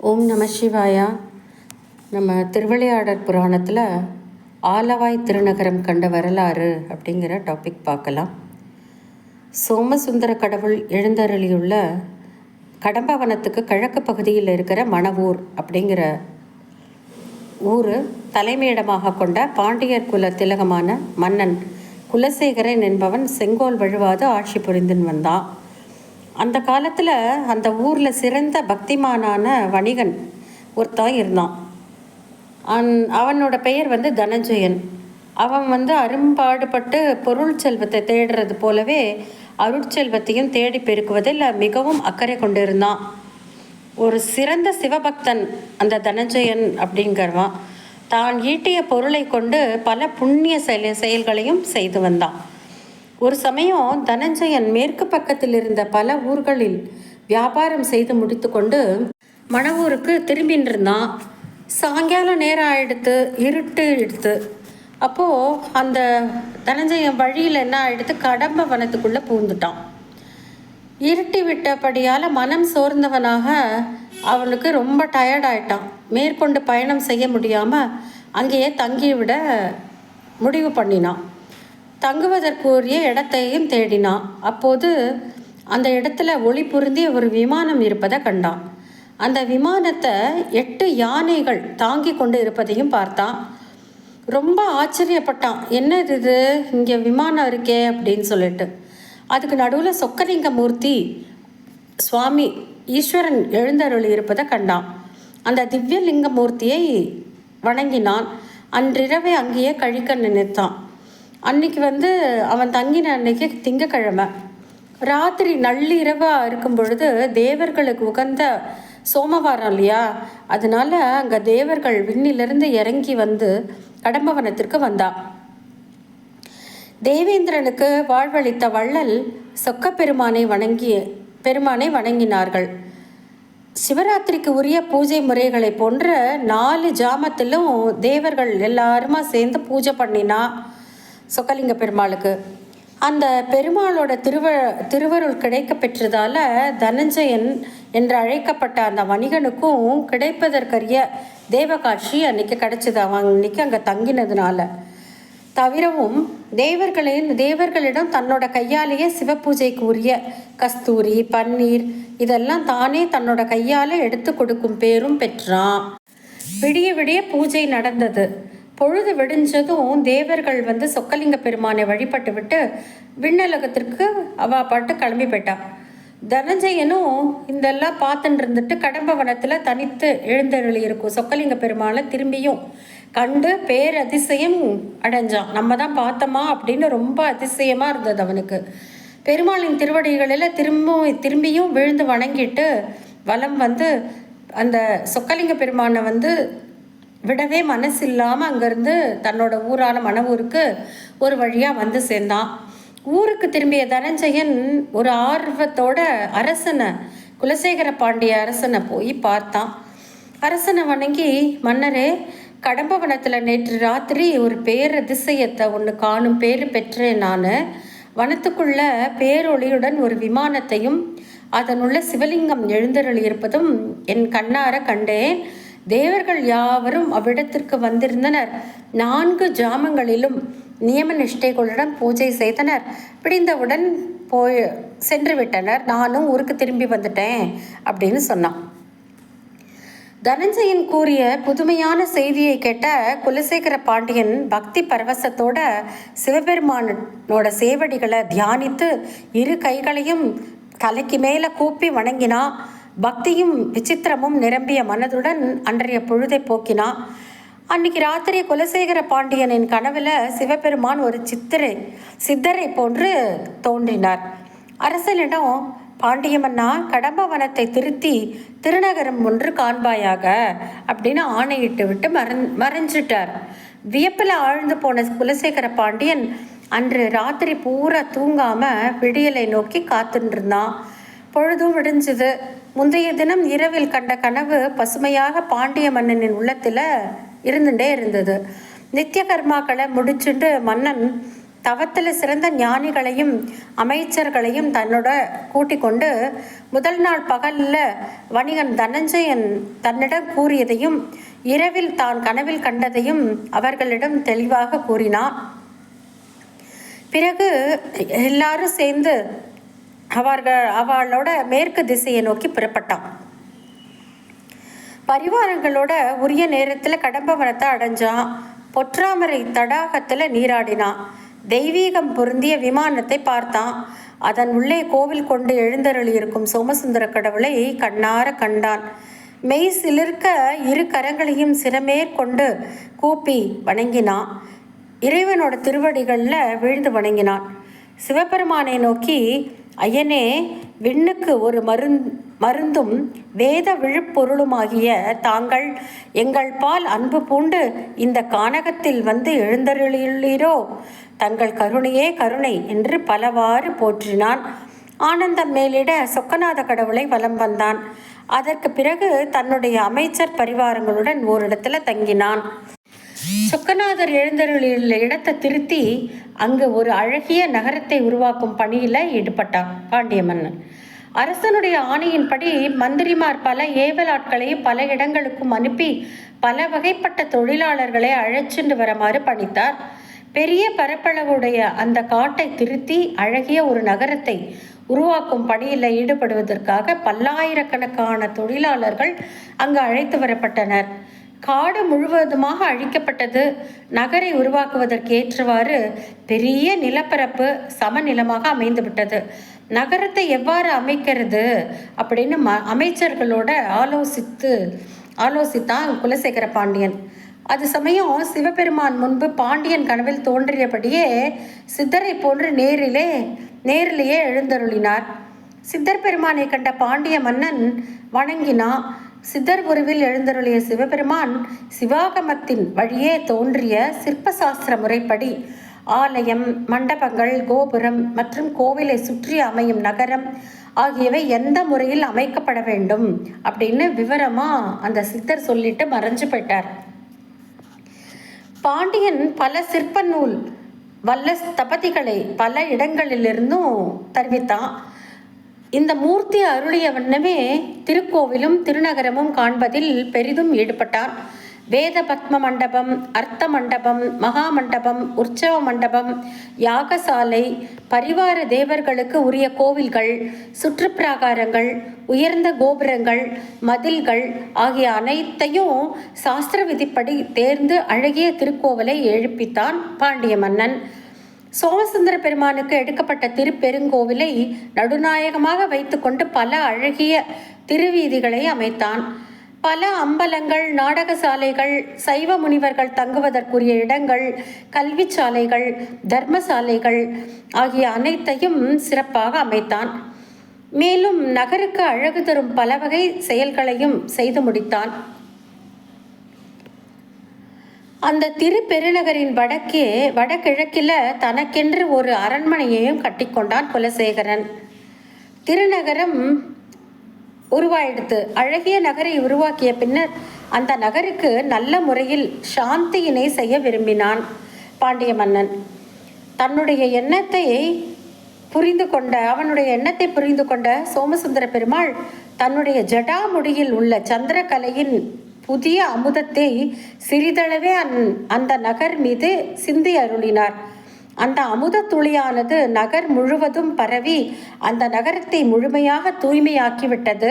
ஓம் நம சிவாயா. நம்ம திருவிளையாடற் புராணத்தில் ஆலவாய் திருநகரம் கண்ட வரலாறு அப்படிங்கிற டாபிக் பார்க்கலாம். சோமசுந்தர கடவுள் எழுந்தருளியுள்ள கடம்பவனத்துக்கு கிழக்கு பகுதியில் இருக்கிற மணவூர் அப்படிங்கிற ஊர் தலைமையிடமாக கொண்ட பாண்டியர் குல திலகமான மன்னன் குலசேகரன் என்பவன் செங்கோல் வழுவாது ஆட்சி புரிந்துன்னு வந்தான். அந்த காலத்தில் அந்த ஊரில் சிறந்த பக்திமானான வணிகன் ஒருத்தன் இருந்தான். அந் அவனோட பெயர் வந்து தனஞ்சயன் அவன் வந்து அரும்பாடுபட்டு பொருள் செல்வத்தை தேடுறது போலவே அருட்செல்வத்தையும் தேடி பெருக்குவதில் மிகவும் அக்கறை கொண்டிருந்தான். ஒரு சிறந்த சிவபக்தன் அந்த தனஞ்சயன் அப்படிங்கிறவன் தான் ஈட்டிய பொருளை கொண்டு பல புண்ணிய செயல் செயல்களையும் செய்து வந்தான். ஒரு சமயம் தனஞ்சயன் மேற்கு பக்கத்தில் இருந்த பல ஊர்களில் வியாபாரம் செய்து முடித்துக்கொண்டு மணவூருக்கு திரும்பின்னு இருந்தான் சாயங்காலம் நேரம் ஆயிடுத்து இருட்டு எடுத்து அப்போது அந்த தனஞ்சயன் வழியில் என்ன ஆயிடுத்து கடம்ப வனத்துக்குள்ளே பூந்துட்டான் இருட்டி விட்டபடியால் மனம் சோர்ந்தவனாக அவனுக்கு ரொம்ப டயர்டாயிட்டான் மேற்கொண்டு பயணம் செய்ய முடியாமல் அங்கேயே தங்கிவிட முடிவு பண்ணினான். தங்குவதற்குரிய இடத்தையும் தேடினான் அப்போது அந்த இடத்துல ஒளி பொருந்திய ஒரு விமானம் இருப்பதை கண்டான். அந்த விமானத்தை எட்டு யானைகள் தாங்கி கொண்டு இருப்பதையும் பார்த்தான். ரொம்ப ஆச்சரியப்பட்டான். என்னது இது? இங்கே விமானம் இருக்கே அப்படின்னு சொல்லிட்டு. அதுக்கு நடுவில் சொக்கலிங்க மூர்த்தி சுவாமி ஈஸ்வரன் எழுந்தருளி இருப்பதை கண்டான். அந்த திவ்யலிங்க மூர்த்தியை வணங்கினான். அன்றிரவை அங்கேயே கழிக்க நினைத்தான். அன்னைக்கு வந்து அவன் தங்கின அன்னைக்கு திங்கக்கிழமை. ராத்திரி நள்ளிரவாக இருக்கும் பொழுது தேவர்களுக்கு உகந்த சோமவாரம் இல்லையா? அதனால அங்கே தேவர்கள் விண்ணிலிருந்து இறங்கி வந்து கடம்பவனத்திற்கு வந்தா. தேவேந்திரனுக்கு வாழ்வளித்த வள்ளல் சொக்க பெருமானை வணங்கி பெருமானை வணங்கினார்கள். சிவராத்திரிக்கு உரிய பூஜை முறைகளை போன்ற நாலு ஜாமத்திலும் தேவர்கள் எல்லாருமா சேர்ந்து பூஜை பண்ணினா சொக்கலிங்க பெருமாளுக்கு அந்த பெருமாளோட திருவ திருவருள் கிடைக்க பெற்றதால தனஞ்சயன் என்று அழைக்கப்பட்ட அந்த வணிகனுக்கும் கிடைப்பதற்கரிய தேவகாட்சி அன்னைக்கு கிடைச்சது. அவன் அன்னைக்கு அங்கே தங்கினதுனால. தவிரவும் தேவர்களின் தேவர்களிடம் தன்னோட கையாலேயே சிவபூஜைக்கு உரிய கஸ்தூரி பன்னீர் இதெல்லாம் தானே தன்னோட கையால் எடுத்து கொடுக்கும் பேரும் பெற்றான். விடிய விடிய பூஜை நடந்தது. பொழுது விடிஞ்சதும் தேவர்கள் வந்து சொக்கலிங்க பெருமானை வழிபட்டு விட்டு விண்ணலகத்திற்கு அவ பாட்டு கிளம்பி போயிட்டான் தனஞ்சயனும் இதெல்லாம் பார்த்துட்டு இருந்துட்டு கடம்பவனத்தில் தனித்து எழுந்தருளி இருக்கும் சொக்கலிங்க பெருமாளை திரும்பியும் கண்டு பேரதிசயம் அடைஞ்சான். நம்ம தான் பார்த்தோமா அப்படின்னு ரொம்ப அதிசயமாக இருந்தது அவனுக்கு. பெருமாளின் திருவடிகளில் திரும்ப திரும்பியும் விழுந்து வணங்கிட்டு வலம் வந்து அந்த சொக்கலிங்க பெருமானை வந்து விடவே மனசு இல்லாமல் அங்கேருந்து தன்னோட ஊரான மணவூருக்கு ஒரு வழியாக வந்து சேர்ந்தான். ஊருக்கு திரும்பிய தனஞ்சயன் ஒரு ஆர்வத்தோட அரசனை குலசேகர பாண்டிய அரசனை போய் பார்த்தான். அரசனை வணங்கி மன்னரே கடம்பவனத்தில் நேற்று ராத்திரி ஒரு பேரதிசயத்தை ஒன்று காணும் பேர் பெற்றேன் நான். வனத்துக்குள்ள பேரொளியுடன் ஒரு விமானத்தையும் அதனுள்ள சிவலிங்கம் எழுந்தருள் இருப்பதும் என் கண்ணார கண்டேன். தேவர்கள் யாவரும் அவ்விடத்திற்கு வந்திருந்தனர். நான்கு ஜாமங்களிலும் நியம நிஷ்டைகளுடன் பூஜை செய்தனர். பிடிந்தவுடன் போய் சென்று விட்டனர் நானும் ஊருக்கு திரும்பி வந்துட்டேன் அப்படின்னு சொன்னான். தனஞ்சயன் கூறிய புதுமையான செய்தியை கேட்ட குலசேகர பாண்டியன் பக்தி பரவசத்தோட சிவபெருமானோட சேவடிகளை தியானித்து இரு கைகளையும் தலைக்கு மேலே கூப்பி வணங்கினா பக்தியும் விசித்திரமும் நிரம்பிய மனதுடன் அன்றைய பொழுதை போக்கினா. அன்னைக்கு ராத்திரி குலசேகர பாண்டியனின் கனவில் சிவபெருமான் ஒரு சித்திரை சித்தரை போன்று தோன்றினார். அரசனிடம் பாண்டியமன்னா கடம்ப வனத்தை திருத்தி திருநகரம் ஒன்று காண்பாயாக அப்படின்னு ஆணையிட்டு விட்டு மறந் மறைஞ்சிட்டார். வியப்பில் ஆழ்ந்து போன குலசேகர பாண்டியன் அன்று ராத்திரி பூரா தூங்காம விடியலை நோக்கி காத்துட்டு இருந்தான் பொழுதும் விடிஞ்சுது. முந்தைய தினம் இரவில் கண்ட கனவு பசுமையாக பாண்டிய மன்னனின் உள்ளத்தில் இருந்துட்டே இருந்தது. நித்திய கர்மாக்களை முடிச்சுட்டு மன்னன் தவத்தில் சிறந்த ஞானிகளையும் அமைச்சர்களையும் தன்னோட கூட்டிக் கொண்டு முதல் நாள் பகலில் வணிகன் தனஞ்சயன் தன்னிடம் கூறியதையும் இரவில் தான் கனவில் கண்டதையும் அவர்களிடம் தெளிவாக கூறினான். பிறகு எல்லாரும் சேர்ந்து அவர்கள் அவளோட மேற்கு திசையை நோக்கி புறப்பட்டான். பரிவாரங்களோட உரிய நேரத்தில் கடம்பவனத்தை அடைஞ்சான். பொற்றாமரை தடாகத்தில் நீராடினான். தெய்வீகம் பொருந்திய விமானத்தை பார்த்தான். அதன் உள்ளே கோவில் கொண்டு எழுந்தருளி இருக்கும் சோமசுந்தர கடவுளை கண்ணார கண்டான். மெய் சிலிர்க்க இரு கரங்களையும் சிரமேற்கொண்டு கூப்பி வணங்கினான். இறைவனோட திருவடிகளில் வீழ்ந்து வணங்கினான். சிவபெருமானை நோக்கி ஐயனே விண்ணுக்கு ஒரு மருந் மருந்தும் வேத விழுப்பொருளுமாகிய தாங்கள் எங்கள் பால் அன்பு பூண்டு இந்த கானகத்தில் வந்து எழுந்தருளீரோ தங்கள் கருணையே கருணை என்று பலவாறு போற்றினான். ஆனந்தம் மேலிட சொக்கநாத கடவுளை வலம் வந்தான். அதற்கு பிறகு தன்னுடைய அமைச்சர் பரிவாரங்களுடன் ஓரிடத்துல தங்கினான். சொக்கநாதர் எழுந்தருளியுள்ள இடத்தை திருத்தி அங்கு ஒரு அழகிய நகரத்தை உருவாக்கும் பணியில் ஈடுபட்டான் பாண்டிய மன்னன் அரசனுடைய ஆணையின்படி மந்திரிமார் பல ஏவலாட்களை பல இடங்களுக்கும் அனுப்பி பல வகைப்பட்ட தொழிலாளர்களை அழைச்சென்று வருமாறு பணித்தார். பெரிய பரப்பளவுடைய அந்த காட்டை திருத்தி அழகிய ஒரு நகரத்தை உருவாக்கும் பணியில் ஈடுபடுவதற்காக பல்லாயிரக்கணக்கான தொழிலாளர்கள் அங்கு அழைத்து வரப்பட்டனர். காடு முழுவதுமாக அழிக்கப்பட்டது. நகரை உருவாக்குவதற்கு ஏற்றவாறு பெரிய நிலப்பரப்பு சமநிலமாக அமைந்துவிட்டது. நகரத்தை எவ்வாறு அமைக்கிறது அப்படின்னு ம அமைச்சர்களோட ஆலோசித்து ஆலோசித்தான் குலசேகர பாண்டியன். அது சமயம் சிவபெருமான் முன்பு பாண்டியன் கனவில் தோன்றியபடியே சித்தரை போன்று நேரிலே நேரிலேயே எழுந்தருளினார். சித்தர் பெருமானை கண்ட பாண்டிய மன்னன் வணங்கினான். சித்தர் உருவில் எழுந்தருளிய சிவபெருமான் சிவாகமத்தின் வழியே தோன்றிய சிற்பசாஸ்திர முறைப்படி ஆலயம் மண்டபங்கள் கோபுரம் மற்றும் கோவிலை சுற்றி அமையும் நகரம் ஆகியவை எந்த முறையில் அமைக்கப்பட வேண்டும் அப்படின்னு விவரமாக அந்த சித்தர் சொல்லிட்டு மறைஞ்சு போயிட்டார். பாண்டியன் பல சிற்ப நூல் வல்ல ஸ்தபதிகளை பல இடங்களிலிருந்தும் தெரிவித்தான். இந்த மூர்த்தி அருளிய வண்ணமே திருக்கோவிலும் திருநகரமும் காண்பதில் பெரிதும் ஈடுபட்டார். வேத பத்ம மண்டபம் அர்த்த மண்டபம் மகா மண்டபம் உற்சவ மண்டபம் யாகசாலை பரிவார தேவர்களுக்கு உரிய கோவில்கள் சுற்றுப்பிராகாரங்கள் உயர்ந்த கோபுரங்கள் மதில்கள் ஆகிய அனைத்தையும் சாஸ்திர விதிப்படி தேர்ந்து அழகிய திருக்கோவிலை எழுப்பித்தான் பாண்டிய மன்னன். சோமசுந்தர பெருமானுக்கு எடுக்கப்பட்ட திருப்பெருங்கோவிலை நடுநாயகமாக வைத்துக்கொண்டு பல அழகிய திருவீதிகளை அமைத்தான். பல அம்பலங்கள் நாடகசாலைகள் சைவ முனிவர்கள் தங்குவதற்குரிய இடங்கள் கல்வி சாலைகள் தர்மசாலைகள் ஆகிய அனைத்தையும் சிறப்பாக அமைத்தான். மேலும் நகருக்கு அழகு தரும் பல வகை செயல்களையும் செய்து முடித்தான். அந்த திரு பெருநகரின் வடக்கே வடகிழக்கில் தனக்கென்று ஒரு அரண்மனையையும் கட்டிக்கொண்டான் குலசேகரன். திருநகரம் உருவாயிடுத்து. அழகிய நகரை உருவாக்கிய பின்னர் அந்த நகருக்கு நல்ல முறையில் சாந்தியினை செய்ய விரும்பினான் பாண்டிய மன்னன். தன்னுடைய எண்ணத்தை புரிந்து கொண்ட அவனுடைய எண்ணத்தை புரிந்து கொண்ட சோமசுந்தர பெருமாள் தன்னுடைய ஜடாமுடியில் உள்ள சந்திரகலையின் புதிய அமுதத்தை சிறிதளவே அந் அந்த நகர் மீது சிந்தி அருளினார். அந்த அமுத துளியானது நகர் முழுவதும் பரவி அந்த நகரத்தை முழுமையாக தூய்மையாக்கிவிட்டது.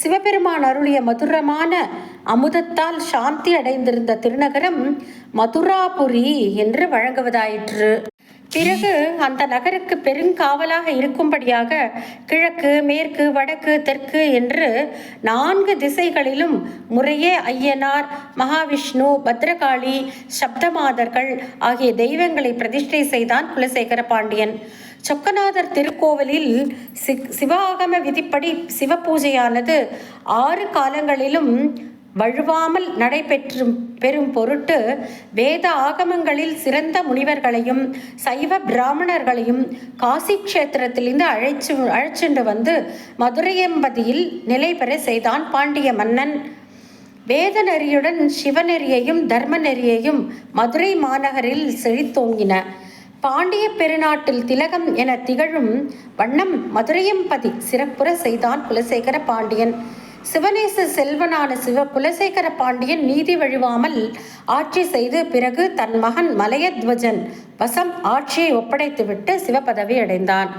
சிவபெருமான் அருளிய மதுரமான அமுதத்தால் சாந்தி அடைந்திருந்த திருநகரம் மதுராபுரி என்று வழங்குவதாயிற்று. பிறகு அந்த நகருக்கு பெருங்காவலாக இருக்கும்படியாக கிழக்கு மேற்கு வடக்கு தெற்கு என்று நான்கு திசைகளிலும் முறையே ஐயனார் மகாவிஷ்ணு பத்ரகாளி சப்தமாதர்கள் ஆகிய தெய்வங்களை பிரதிஷ்டை செய்தான் குலசேகர பாண்டியன். சொக்கநாதர் திருக்கோவிலில் சிவாகம விதிப்படி சிவபூஜையானது ஆறு காலங்களிலும் வழுவாமல் நடைபெற்றும் பெறும் பொருட்டு வேத ஆகமங்களில் சிறந்த முனிவர்களையும் சைவ பிராமணர்களையும் காசி கஷேத்திரத்திலிருந்து அழைச்சு அழைச்சென்று வந்து மதுரையம்பதியில் நிலை பெற செய்தான் பாண்டிய மன்னன். வேத நெறியுடன் சிவநெறியையும் தர்ம நெறியையும் மதுரை மாநகரில் செழித்தோங்கின. பாண்டிய பெருநாட்டில் திலகம் என திகழும் வண்ணம் மதுரையம்பதி சிறப்புற செய்தான் குலசேகர பாண்டியன். சிவநேச செல்வனான சிவ குலசேகர பாண்டியன் நீதி வழுவாமல் ஆட்சி செய்து பிறகு தன் மகன் மலையத்வஜன் வசம் ஆட்சியை ஒப்படைத்துவிட்டு சிவபதவி அடைந்தான்.